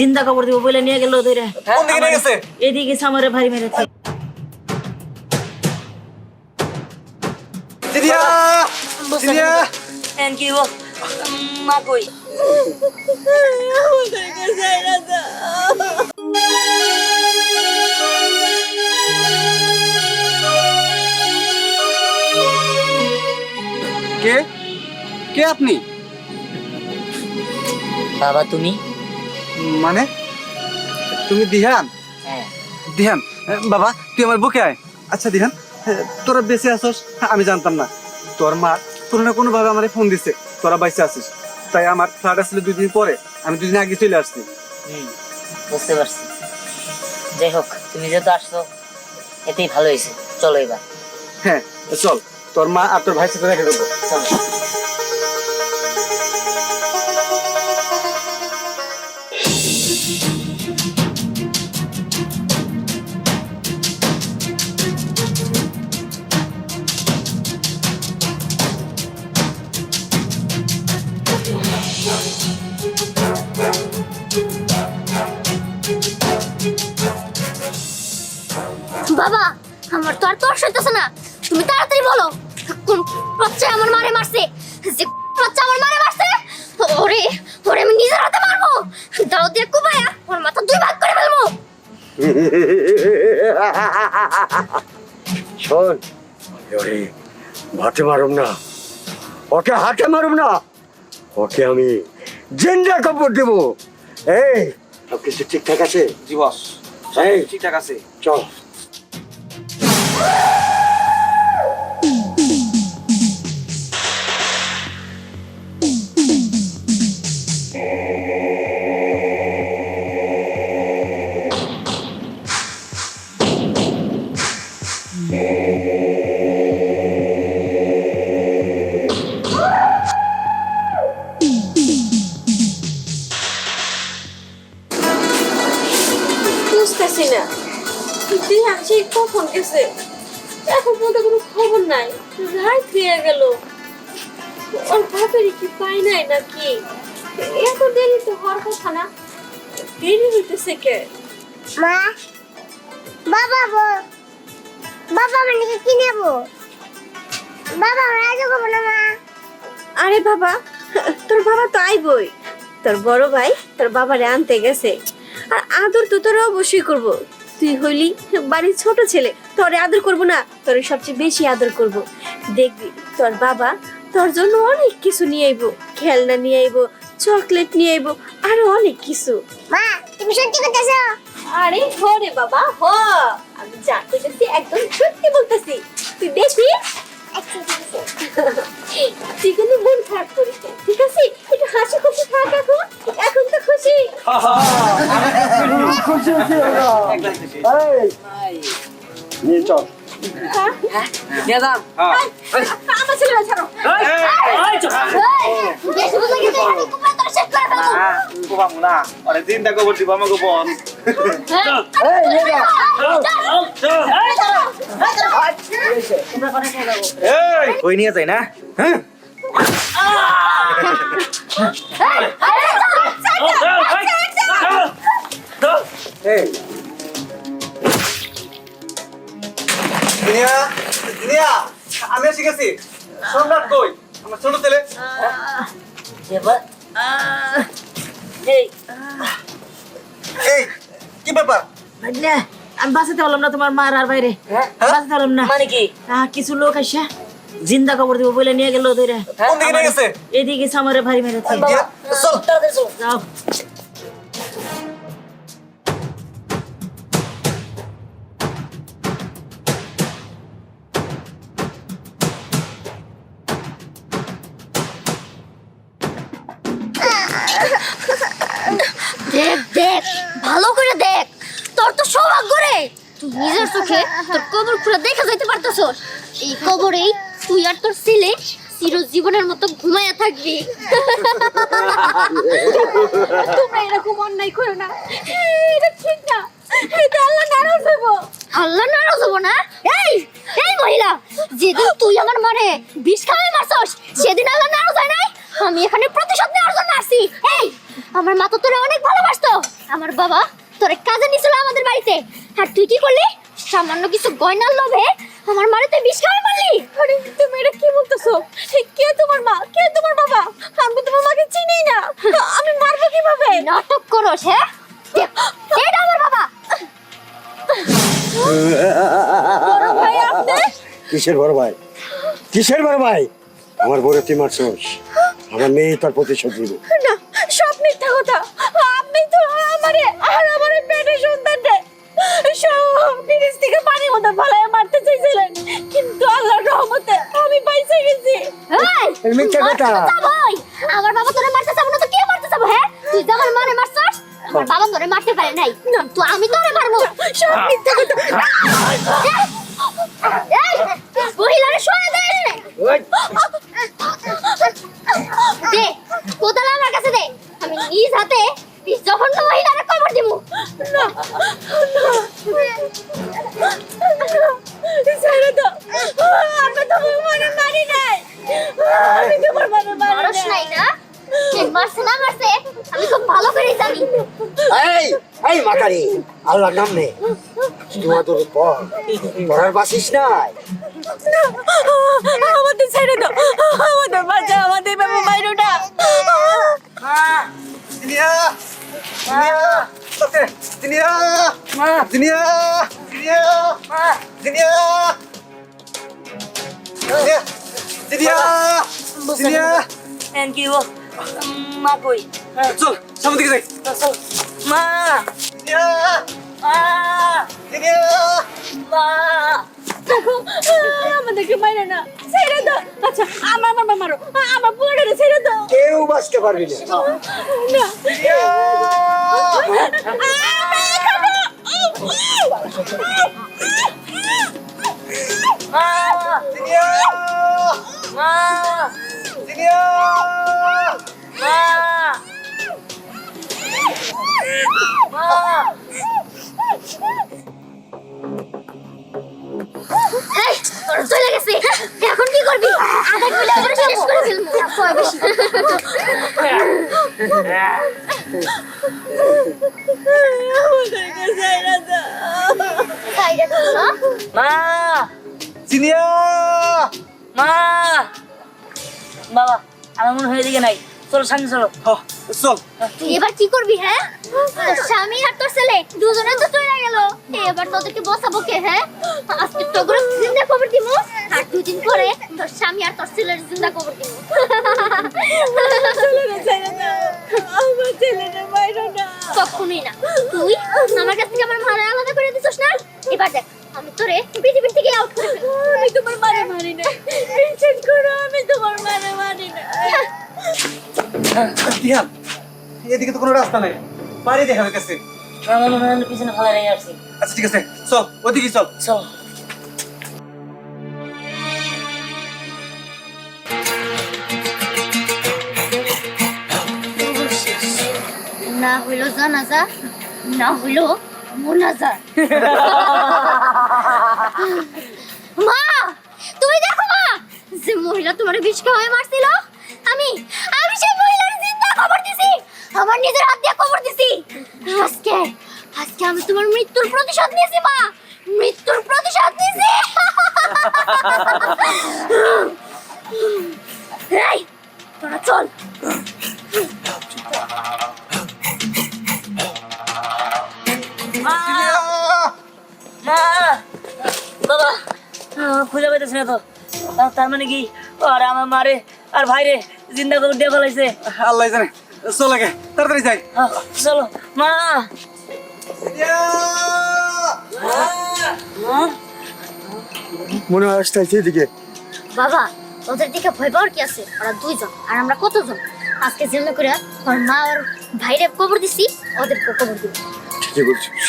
জিন্দা কবর দিব বলে নিয়ে গেল ধরে কোন দিকে নিয়ে গেছে? এদিকে সামরে ভারী মেরেছে। মা কই? কে? কে আপনি? বাবা তুমি? মানে তুমি দিহান? হ্যাঁ। দিহান বাবা তুই আমার বুকে আয়। আচ্ছা দিহান তোরা বেঁচে আসস আমি জানতাম না। তোর মা কোনো না কোনো ভাবে আমার ফোন দিছে তোরা বাইসে আসিস তাই আমার ফ্লাইট আসলে দুই দিন পরে আমি দুদিন আগে চলে আসছি। হুম বুঝতে পারছি। যাই হোক তুমি যেহেতু আসছো এতেই ভালো হয়েছে। চলো এবার। হ্যাঁ চল তোর মা আর তোর ভাইয়ের সাথে দেখা করব চলো। মারে মারছে। যে বাচ্চা আমার মারে মারছে। ওরে ওরে আমি নিজের হাতে মারবো। দাও দিয়ে কুবায়া ওর মাথা দুই ভাগ করে ফেলব। শোন ওরে ভাতে মারুম না। ওকে হাতে মারুম না। ওকে আমি জিন্দা কাপড় দেবো। এই সব কিছু ঠিকঠাক আছে? জি বস। এই ঠিকঠাক আছে। চল। নাই রাত হয়ে গেল। ওর বাপের কি পাই নাই নাকি? এত দেরি তো হওয়ার কথা না। দেরি হইতেছে কে? মা বাবা বো বাবা মানে কি নেব বাবা আমরা আজ না মা। আরে বাবা তোর বাবা তো আইবই তোর বড় ভাই তোর বাবারে আনতে গেছে। আর আদর তো তোর অবশ্যই করব। তুই হইলি বাড়ির ছোট ছেলে। তোরে আদর করব না তোর সবচেয়ে বেশি আদর করব। দেখবি তোর বাবা তোর জন্য অনেক কিছু নিয়ে আইবো খেলনা নিয়ে আইবো চকলেট নিয়ে আইব আরও অনেক কিছু। মা তুমি সত্যি বলতেছো? আরে হরে বাবা হ। আমি যা কইতেছি একদম সত্যি বলতেছি। তুই দেখবি আচ্ছা কিন্তু মন খারাপ করিস ঠিক আছে একটু হাসি খুশি থাক এখন এখন তো খুশি নিয়ে চল আমার ছেলেরা ছাড়ো কোবাম না আরে চিন্তা করব দিব আমাকে বল এই নিয়ে যাই না হ্যাঁ। দুনিয়া দুনিয়া আমি এসে গেছি সম্রাট কই? আমার ছোট ছেলে। এই এই কি ব্যাপার? আমি বাঁচাতে পারলাম না তোমার মার আর বাইরে। বাঁচাতে পারলাম না। মানে কি? কিছু লোক আসে জিন্দা কবর দিব বলে নিয়ে গেল ধরে। এদিকে সামরে ভারী মেরেছে চল। যাও। নিজের চোখে তোর কবর খুলে দেখা যাইতে পারতেছস এই কবরেই তুই আর তোর ছেলে চিরজীবনের মতো ঘুমায়া থাকবি। তোমরা এরকম অন্যায় করো না। এটা ঠিক না। এটা আল্লাহ নারাজ হইব। আল্লাহ নারাজ হব না? এই এই মহিলা যেদিন তুই আমার মারে বিষ খাওয়াই মারছস সেদিন আল্লাহ নারাজ হয় নাই? আমি এখানে প্রতিশোধ নেওয়ার জন্য আসছি। এই আমার মা তো তোরে অনেক ভালোবাসতো। আমার বাবা তোরে কাজে আর তুই কি করলি? সামান্য কিছু গয়নার লোভে আমার মারে তুই বিষ খাওয়াই মারলি? আরে তুমি এটা কি বলতেছো? কে তোমার মা? কে তোমার বাবা? আমি তোমার মাকে চিনি না। আমি মারবো কীভাবে? নাটক করস হ্যাঁ? এটা আমার বাবা। কিসের বড় ভাই? কিসের বড় ভাই? আমার বড় তুই মারছস। আমার মেয়ে তার প্রতিশোধ নিবে। এই, মিথ্যা কথা। ওই। আমার বাবা তোরে মারতে চাবো না তো কে মারতে চাবো হ্যাঁ? তুই যে আমার মারে মারছস আমার বাবা তোরে মারতে পারে নাই। তো আমি তোরে মারবো। সব মিথ্যা কথা। এই মহিলারে শোয়া দে এখানে। দে কোদাল আমার কাছে দে। আমি নিজ হাতে এই জঘন্য মহিলারে কবর দিব না ছেড়ে এই মাকারি আল্লাহর নাম নে। তোমার তোর পর পড়ার বাসিস নাই। আমাদের ছেড়ে দাও। আমাদের বাচ্চা আমাদের বাবা মাইরো না জিনিয়া ওকে জিনিয়া মা। থ্যাংক ইউ কই? চল সামনে দিকে যাই। চল মা। মা জিনিয়া মা দেখো আমাদেরকে মাইরো না ছেড়ে দাও আচ্ছা আমার মামা মারো আমার পুরোটা ছেড়ে দাও কেউ বাঁচতে পারবি না না মা জিনিয়া মা জিনিয়া মা মা আধা কিলো করে শেষ করে ফেলব। মা! জিনিয়া মা! বাবা আমার মনে হয় এদিকে নাই। চলো সামনে চলো। হ চল। এবার কি করবি হ্যাঁ? তোর স্বামী আর তোর ছেলে দুজনে তো চলে গেল। এবার তোদেরকে বসাবো কে হ্যাঁ? আজকে তোর জিন্দা খবর দিব আর দুদিন পরে তোর স্বামী আর তোর ছেলের জিন্দা খবর দিব ছেলেরা ছেড়ে দাও আমার ছেলেরা মাইরো না। কখনোই না। তুই আমার কাছ থেকে আমার মারা আলাদা করে দিছিস না? এবার দেখ আমি তোরে পৃথিবীর থেকে আউট করে আমি তোমার মানে মারি না বিশ্বাস করো আমি তোমার মানে মারি না এদিকে তো কোনো রাস্তা নাই। বাড়ি দেখা গেছে আমার আমি পিছনে ফেলা রেখে আসছি আচ্ছা ঠিক আছে। চল ওদিকে চল। চলো। না হইল জানাজা না হইল মোনাজা মা তুমি দেখো মা যে মহিলা তোমার বিষ খাওয়ায় মারছিল আমি আমি সেই মহিলার জিন্দা খবর দিছি। আমার নিজের হাত দিয়ে খবর দিছি। আজকে আজকে আমি তোমার মৃত্যুর প্রতিশোধ নিয়েছি মা। মৃত্যুর প্রতিশোধ নিয়েছি। এই তোরা চল। বাবা আহ, খুঁজে পাইতেছি না তো। আহ, তার মানে কি? আর আমার মারে আর ভাইরে জিন্দা করে দিয়ে ফেলাইছে। আল্লাহ জানে। চল আগে তাড়াতাড়ি যাই। চলো। মা। মনে হয় আসতেছে এদিকে। বাবা ওদের দিকে ভয় পাওয়ার কি আছে? ওরা দুইজন আর আমরা কতজন? আজকে জেলে করে ওর মা আর ভাইরে কবর দিছি ওদেরকে কবর দিব। ঠিকই বলছিস।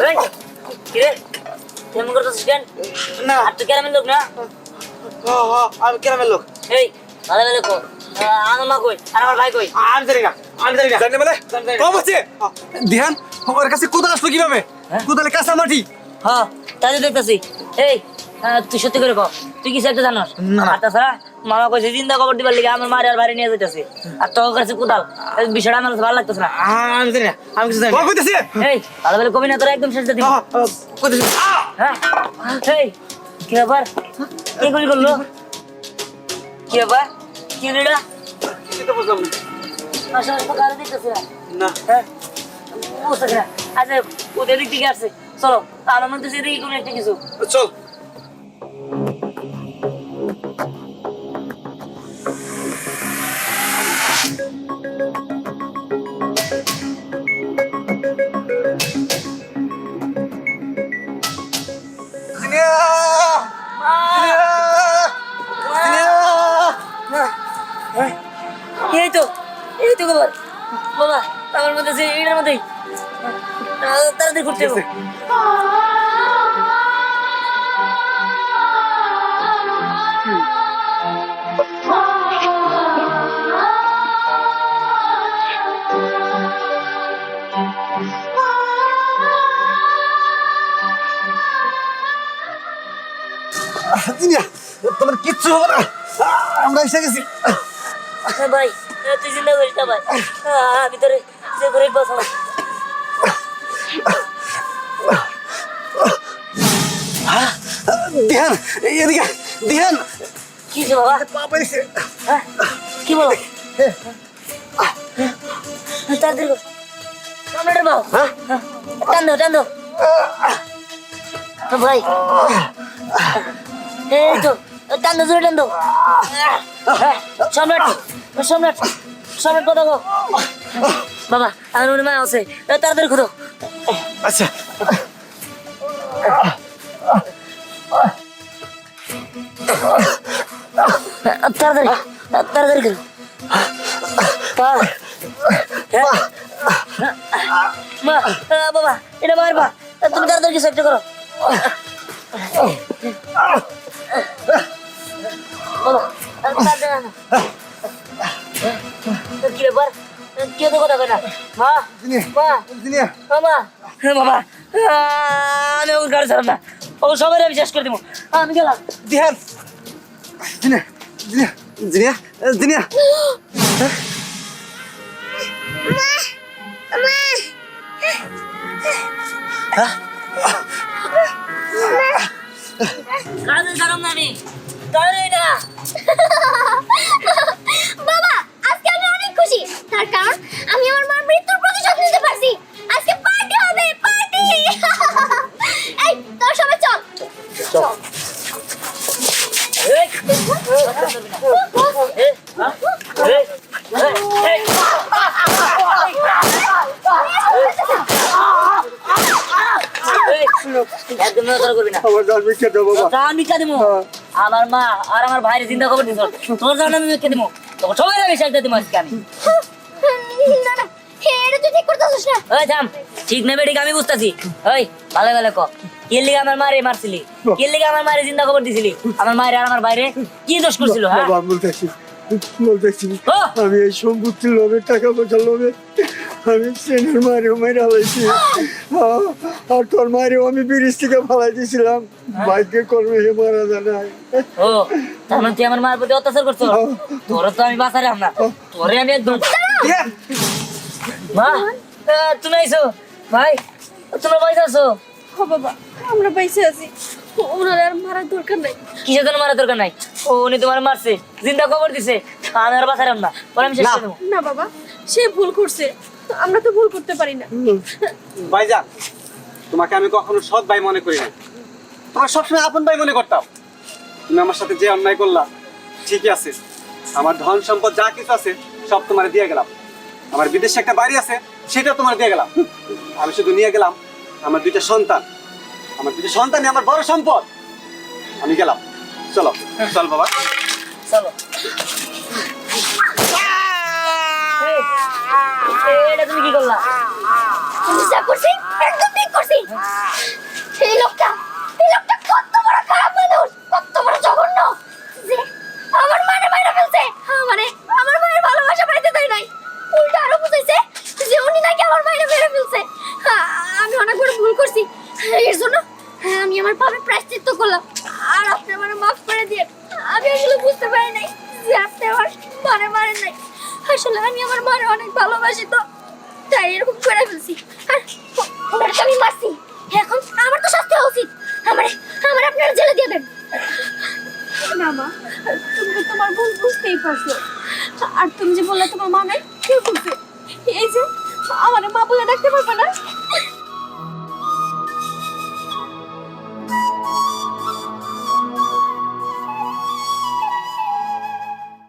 এই, কেমন করতেছিস কেন? না। আর তুই কেরামের লোক না? আমি গ্রামের লোক। এই ভালো ভালো কর আমার মা কই? আর আমার ভাই কই? আমি জানি না আমি জানি না। জানি বলে কম আছে ধ্যান ওর কাছে কোদাল আসলো কীভাবে? কোদালে কাঁচা মাটি। হ্যাঁ তাই দেখতেছি। এই আহ, তুই সত্যি করে কর তুই কিছু একটা জানোস? না, না। তাছাড়া? মামা কইছে জিন্দা খবর দিবার লিগে আমার মারে আর বাড়ি নিয়ে যাইতেছে। আর তোর কাছে কোদাল এই বিষয়টা আমার কাছে ভালো লাগতেছে না। আমি জানি না আমি কিছু জানি কইতেছি? এই ভালো ভালো কবি না তোরা একদম শেষ দিবি কইতেছি। হ্যাঁ? এই কি ব্যাপার? কি গুলি করল? কি ব্যাপার? কি লিডা কিছু বুঝলাম না। আসলে তো কারও দিতেছে। না। না হ্যাঁ? বুঝতেছি না। আচ্ছা ওদের দিক থেকে আসছে। চলো আমার মধ্যে সেদিকে কোনো একটা কিছু। চল। করতে দিনিয়া তোমার কিচ্ছু হবে না। আমরা এসে গেছি। হ্যাঁ ভাই তুই চিন্তা করিস না ভাই। আমি তোরে সে করে বসালাম দিহান এদিকে দিহান। কি বাবা? বাবা এসে হ্যাঁ? কি বলো? তাড়াতাড়ি টমেটোর বাবু। হ্যাঁ? টান দাও টান দাও। তো ভাই। এই তো। টান দাও জোরে টান দাও। হ্যাঁ, সম্রাট সম্রাট সম্রাট কথা বাবা আমার মনে মা আছে। এ, তাড়াতাড়ি খুঁজো আচ্ছা। তাড়াতাড়ি তাড়াতাড়ি করো পা মা বাবা এটা মারবা তুমি তাড়াতাড়ি কিছু একটা করো। কি ব্যাপার কেউ তো কথা কয় না মা মা হ্যাঁ বাবা আমি ওকে গাড়ি চালাম না ও সবাই আমি শেষ করে দিব আমি গেলাম দিহান দিনিয়া দিনিয়া দিনিয়া দিনিয়া কাজে চালাম না আমি। গাড়ি না একদম নজর করবি না। আমার জান মিথ্যা দেবো বাবা। তা আমি দেবো। আমার মা আর আমার ভাইয়ের চিন্তা খবর তোর জান আমি দেবো। তোকে সবাই আমি শেষ দেবো আজকে আমি। না না এটা তুই ঠিক করতেছিস না ওই থাম ঠিক না বেডিক আমি বুঝতেছি। ওই ভালো ভালো ক। লিগে আমার মারে মারছিলি। কি লিগে আমার মারে চিন্তা খবর দিছিলি। আমার মায়ের আর আমার বাইরে কি দোষ করছিল হ্যাঁ? বাবা বলতেছি বলতেছি। আমি এই সম্পত্তির লোভে টাকা পয়সার লোভে আমি সেনের মারেও মেরে হালাইছি আর তোর মারেও আমি ব্রিজ থেকে ফালাই দিয়েছিলাম বাইকে কর্মে হে মারা জানাই ও তার মানে তুই আমার মায়ের প্রতি অত্যাচার করছ? তোর তো আমি বাঁচালাম না। তোরে আমি একদম মা তুমি আইছো? ভাই তোমরা আছো? ও বাবা আমরা পাইছে আছি। ওনার আর মারার দরকার নাই। কিসের জন্য মারা দরকার নাই? ও উনি তোমার মারছে জিন্দা খবর দিছে। আমি আর বাঁচালাম না। পরে আমি শেষ না বাবা সে ভুল করছে। আমরা তো ভুল করতে পারি না। ভাইজান তোমাকে আমি কখনো সৎ ভাই মনে করি না। তোমার সবসময় আপন ভাই মনে করতাম। তুমি আমার সাথে যে অন্যায় করলা ঠিকই আছে। আমার ধন সম্পদ যা কিছু আছে সব তোমার দিয়ে গেলাম। আমার বিদেশে একটা বাড়ি আছে সেটা তোমার দিয়ে গেলাম। আমি শুধু নিয়ে গেলাম আমার দুইটা সন্তান। আমার দুইটা সন্তানই আমার বড় সম্পদ। আমি গেলাম। চলো। চল বাবা। চলো। এটা তুমি কি করলা? আমি যা করছি, একদম ঠিক করছি। এই লোকটা এই লোকটা কত বড় খারাপ মানুষ, কত বড় জঘন্য। যে আমার মানে মাইরা ফেলছে মানে আমার মায়ের ভালোবাসা পাইতে দেয় নাই। উল্টা আরও বুঝাইছে যে উনি নাকি আমার মায়ের মেরে ফেলছে। আমি অনেক বড় ভুল করছি। এর জন্য আমি আমার পাপে প্রায়শ্চিত্ত করলাম। আসলে বুঝতে পারি নাই যে আপনি আমার মারে মারেন নাই। আসলে আমি আমার মার অনেক ভালোবাসি তো। তাই এরকম করে ফেলছি। আর আমি মারছি। এখন আমার তো শাস্তি হওয়া উচিত। আমার আমার আপনারা জেলে দিয়ে দেন। না মা, তুমি তোমার ভুল বুঝতেই পারছ। আর তুমি যে বললে তোমার মা নাই, কে বলছে এই যে, আমার মা বলে ডাকতে পারো